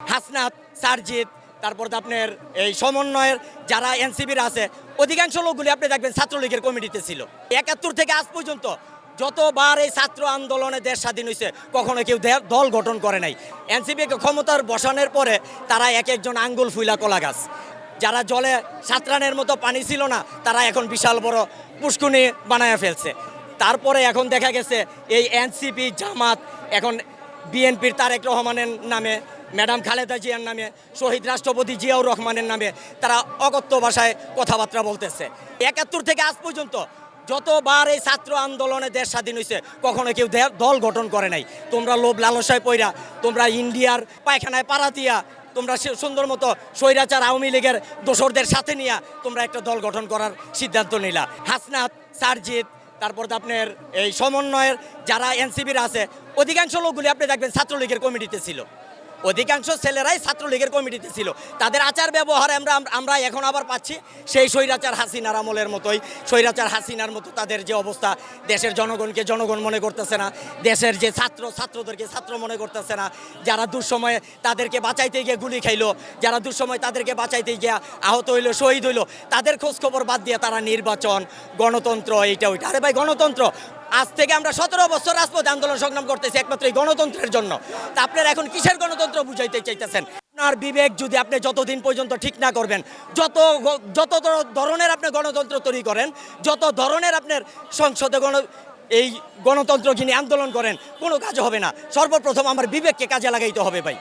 হাসনাত, সারজিৎ, তারপর আপনার এই সমন্বয়ের যারা এনসিবির আছে, অধিকাংশ লোকগুলি আপনি দেখবেন ছাত্রলীগের কমিটিতে ছিল। একাত্তর থেকে আজ পর্যন্ত যতবার এই ছাত্র আন্দোলনে দেশ স্বাধীন হয়েছে কখনো কেউ দল গঠন করে নাই। এনসিপিকে ক্ষমতার বসানোর পরে তারা এক একজন আঙ্গুল ফুইলা কলা গাছ। যারা জলে সাঁতরানের মতো পানি ছিল না, তারা এখন বিশাল বড় পুষ্কুনি বানায় ফেলছে। তারপরে এখন দেখা গেছে, এই এনসিপি জামাত, এখন বিএনপির তারেক রহমানের নামে ম্যাডাম খালেদা জিয়ার নামে, শহীদ রাষ্ট্রপতি জিয়াউর রহমানের নামে তারা অগত্য ভাষায় কথাবার্তা বলতেছে। একাত্তর থেকে আজ পর্যন্ত যতবার এই ছাত্র আন্দোলনে দেশ স্বাধীন হয়েছে কখনো কেউ দল গঠন করে নাই। তোমরা লোভ লালসায় পইরা, তোমরা ইন্ডিয়ার পায়খানায় পাড়া দিয়া, তোমরা সুন্দর মতো স্বৈরাচার আওয়ামী লীগের দোসরদের সাথে নিয়ে তোমরা একটা দল গঠন করার সিদ্ধান্ত নিলা। হাসনাত, সারজিৎ, তারপর আপনার এই সমন্বয়ের যারা এনসিবির আছে, অধিকাংশ লোকগুলি আপনি দেখবেন ছাত্রলীগের কমিটিতে ছিল। অধিকাংশ ছেলেরাই ছাত্রলীগের কমিটিতে ছিল। তাদের আচার ব্যবহার আমরা আমরা এখন আবার পাচ্ছি। সেই স্বৈরাচার হাসিনার আমলের মতোই, স্বৈরাচার হাসিনার মতো তাদের যে অবস্থা, দেশের জনগণকে জনগণ মনে করতেছে না, দেশের যে ছাত্র, ছাত্রদেরকে ছাত্র মনে করতেছে না, যারা দুঃসময়ে তাদেরকে বাঁচাইতে গিয়ে গুলি খাইলো, যারা দুঃসময় তাদেরকে বাঁচাইতে গিয়ে আহত হইল, শহীদ হইল, তাদের খোঁজখবর বাদ দিয়ে তারা নির্বাচন, গণতন্ত্র, এইটা, ওইটা। আরে ভাই, গণতন্ত্র আজ থেকে আমরা সতেরো বছর রাজপথে আন্দোলন সংগ্রাম করতেছি একমাত্র এই গণতন্ত্রের জন্য। তা আপনারা এখন কিসের গণতন্ত্র বুঝাইতে চাইতেছেন? আপনার বিবেক যদি আপনি যতদিন পর্যন্ত ঠিক না করবেন, যত যত ধরনের আপনি গণতন্ত্র তৈরি করেন, যত ধরনের আপনার সংসদে গণ এই গণতন্ত্র যিনি আন্দোলন করেন, কোনো কাজ হবে না। সর্বপ্রথম আমার বিবেককে কাজে লাগাইতে হবে ভাই।